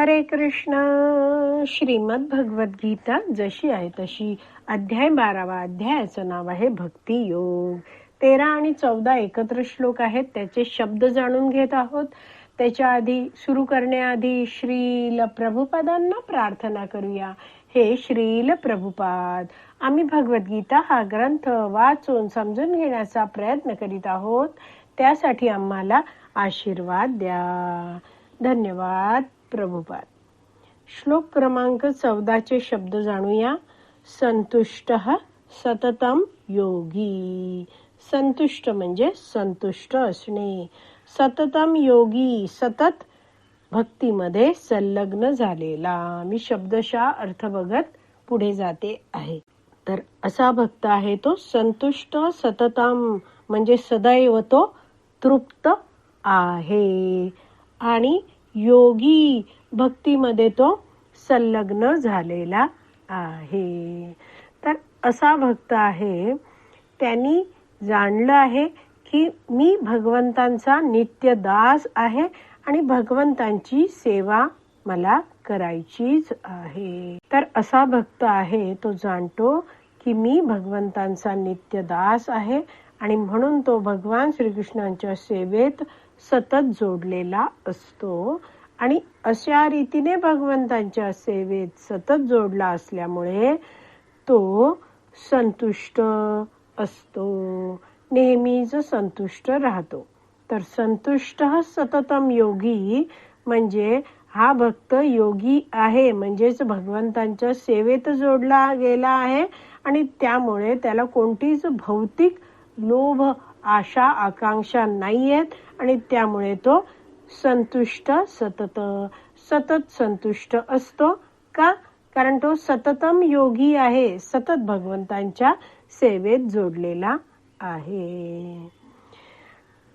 हरे कृष्ण. श्रीमद भगवद्गीता जशी आहे तशी अध्याय बारावा अध्यायाचं नाव आहे भक्ती योग. तेरा आणि चौदा एकत्र श्लोक आहेत त्याचे शब्द जाणून घेत आहोत. त्याच्या आधी सुरू करण्याआधी श्रील प्रभुपादांना प्रार्थना करूया. हे श्रील प्रभुपाद आम्ही भगवद्गीता हा ग्रंथ वाचून समजून घेण्याचा प्रयत्न करीत आहोत. त्यासाठी आम्हाला आशीर्वाद द्या. धन्यवाद. प्रभुपाद. श्लोक क्रमांक चौदाचे शब्द जाणूया. संतुष्ट सततम योगी. संतुष्ट म्हणजे संतुष्ट असणे. सततम योगी सतत भक्तीमध्ये संलग्न झालेला. मी शब्दशः अर्थ बघत पुढे जाते आहे. तर असा भक्त आहे तो संतुष्ट सततम म्हणजे सदैव तो तृप्त आहे. आणि योगी भक्तीमध्ये तो संलग्न झालेला आहे. तर असा भक्त आहे त्यांनी जाणलं आहे की मी भगवंतांचा नित्य दास आहे आणि भगवंतांची सेवा मला करायचीच आहे. तर असा भक्त आहे तो जाणतो की मी भगवंतांचा नित्य दास आहे आणि म्हणून तो भगवान श्रीकृष्णांच्या सेवेत सतत जोडलेला असतो. आणि अशा रीतीने भगवंतांच्या सेवेत सतत जोडला असल्यामुळे तो संतुष्ट असतो. नेहमीच संतुष्ट राहतो. तर संतुष्ट सततम योगी म्हणजे हा भक्त योगी आहे म्हणजेच भगवंतांच्या सेवेत जोडला गेला आहे. आणि त्यामुळे त्याला कोणतीच भौतिक लोभ आशा आकांक्षा नाही आहेत आणि त्यामुळे तो संतुष्ट सतत सतत संतुष्ट असतो. का? कारण तो सततम योगी आहे सतत भगवंतांच्या सेवेत जोडलेला आहे.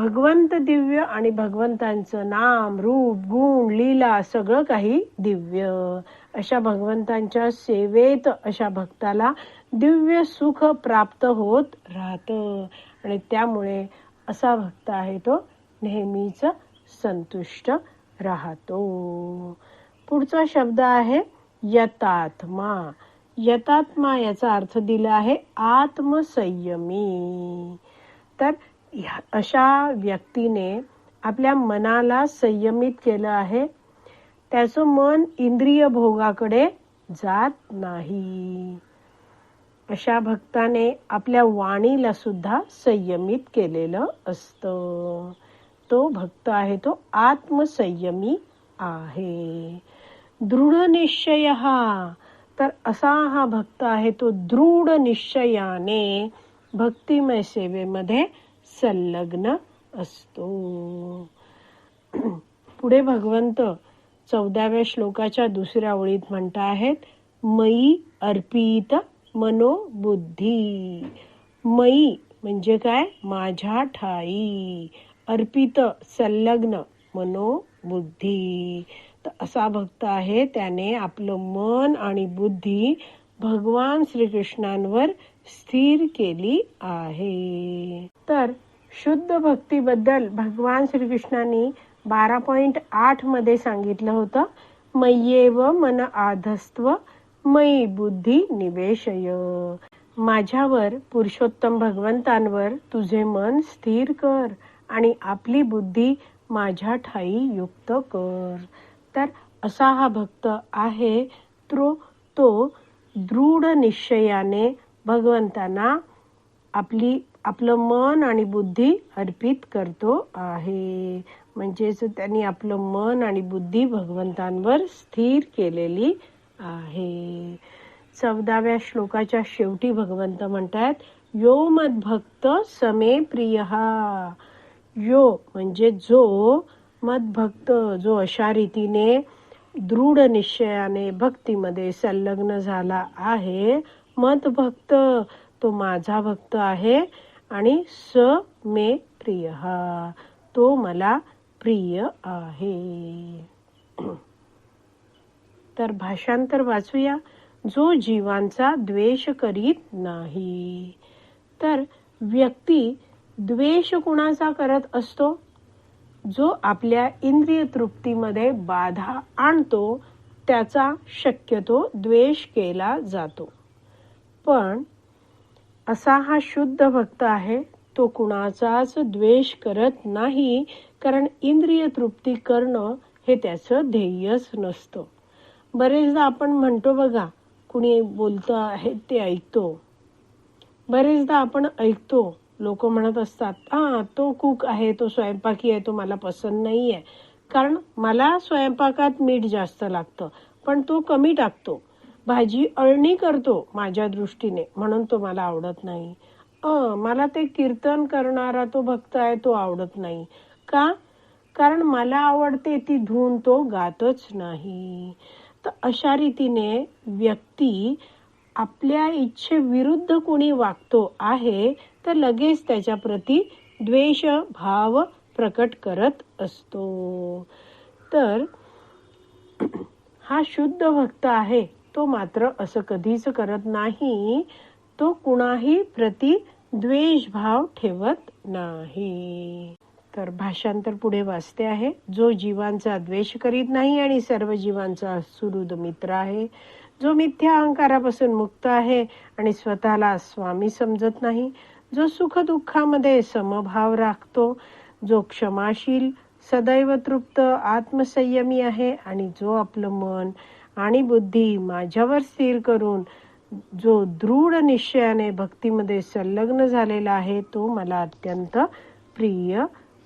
भगवंत दिव्य आणि भगवंतांचं नाम रूप गुण लीला सगळं काही दिव्य. अशा भगवंतांच्या सेवेत अशा भक्ताला दिव्य सुख प्राप्त होत राहत. आणि त्यामुळे असा भक्त आहे तो नेहमीच संतुष्ट राहतो. पुढचा शब्द आहे यतात्मा. यतात्मा याचा अर्थ दिला आहे आत्मसंयमी. तर अशा व्यक्तीने आपल्या मनाला संयमित केलं आहे. त्याचं मन इंद्रिय भोगाकडे जात नाही. अशा भक्ताने आपल्या वाणीला सुद्धा संयमित केलेलं असतं. तो भक्त आहे तो आत्मसंयमी आहे. दृढ निश्चय हा. तर असा हा भक्त आहे तो दृढ निश्चयाने भक्तिमय सेवेमध्ये संलग्न असतो. पुढे भगवंत चौदाव्या श्लोकाच्या दुसऱ्या ओळीत म्हणता आहेत मयी अर्पित मनोबुद्धी. मयी म्हणजे काय? माझ्या ठाई. अर्पित संलग्न मनोबुद्धी. तर असा भक्त आहे त्याने आपलं मन आणि बुद्धी भगवान श्रीकृष्णांवर स्थिर केली आहे. तर शुद्ध भक्तीबद्दल भगवान श्रीकृष्णांनी बारा पॉइंट आठमध्ये सांगितलं होतं. मय्येव मन आधस्त्व मयी बुद्धी निवेशय. माझ्यावर पुरुषोत्तम भगवंतांवर तुझे मन स्थिर कर आणि आपली बुद्धी माझ्या ठाई युक्त कर. तर असा हा भक्त आहे. तो तो दृढ निश्चयाने भगवंतांना आपली आपलं मन आणि बुद्धी अर्पित करतो आहे. म्हणजेच त्यांनी आपलं मन आणि बुद्धी भगवंतांवर स्थिर केलेली आहे. चौदाव्या श्लोकाच्या शेवटी भगवंत म्हणतात यो मद्भक्त समे प्रिय. यो म्हणजे जो मद्भक्त जो अशा रीतीने दृढ निश्चयाने भक्तीमध्ये संलग्न झाला आहे. मत भक्त तो माझा भक्त आहे आणि स मे प्रिय. तो मला प्रिय आहे. तर भाषांतर वाचूया. जो जीवांचा द्वेष करीत नाही. तर व्यक्ती द्वेष कुणाचा करत असतो? जो आपल्या इंद्रिय तृप्तीमध्ये बाधा आणतो त्याचा शक्यतो द्वेष केला जातो. पण असा हा शुद्ध भक्त आहे तो कुणाचाच द्वेष करत नाही कारण इंद्रिय तृप्ती करणं हे त्याचं ध्येयच नसतं. बरेचदा आपण म्हणतो बघा कुणी बोलतं आहे ते ऐकतो. बरेचदा आपण ऐकतो लोक म्हणत असतात हा तो कुक आहे तो स्वयंपाकी आहे तो मला पसंत नाही आहे कारण मला स्वयंपाकात मीठ जास्त लागतं पण तो कमी टाकतो. भाजी अळणी करतो माझ्या दृष्टीने म्हणून तो मला आवडत नाही. अ मला ते कीर्तन करणारा तो भक्त आहे तो आवडत नाही. का? कारण मला आवडते ती धून तो गातच नाही. तर अशा रीतीने व्यक्ती आपल्या इच्छेविरुद्ध कोणी वागतो आहे तर लगेच त्याच्या प्रती द्वेष भाव प्रकट करत असतो. तर हा शुद्ध भक्त आहे तो मात्र असं कधीच करत नाही तो कुणाही प्रती द्वेष भाव ठेवत नाही. तर भाषांतर पुढे वाचते आहे. जो जीवांचा द्वेष करीत नाही आणि सर्व जीवांचा सुहृद मित्र आहे. जो मिथ्या अहंकारापासून मुक्त आहे आणि स्वतःला स्वामी समजत नाही. जो सुख दुःखामध्ये समभाव राखतो. जो क्षमाशील सदैव तृप्त आत्मसंयमी आहे आणि जो आपलं मन आणि बुद्धी माझ्यावर स्थिर करून जो दृढ निश्चयाने भक्तीमध्ये संलग्न झालेला आहे तो मला अत्यंत प्रिय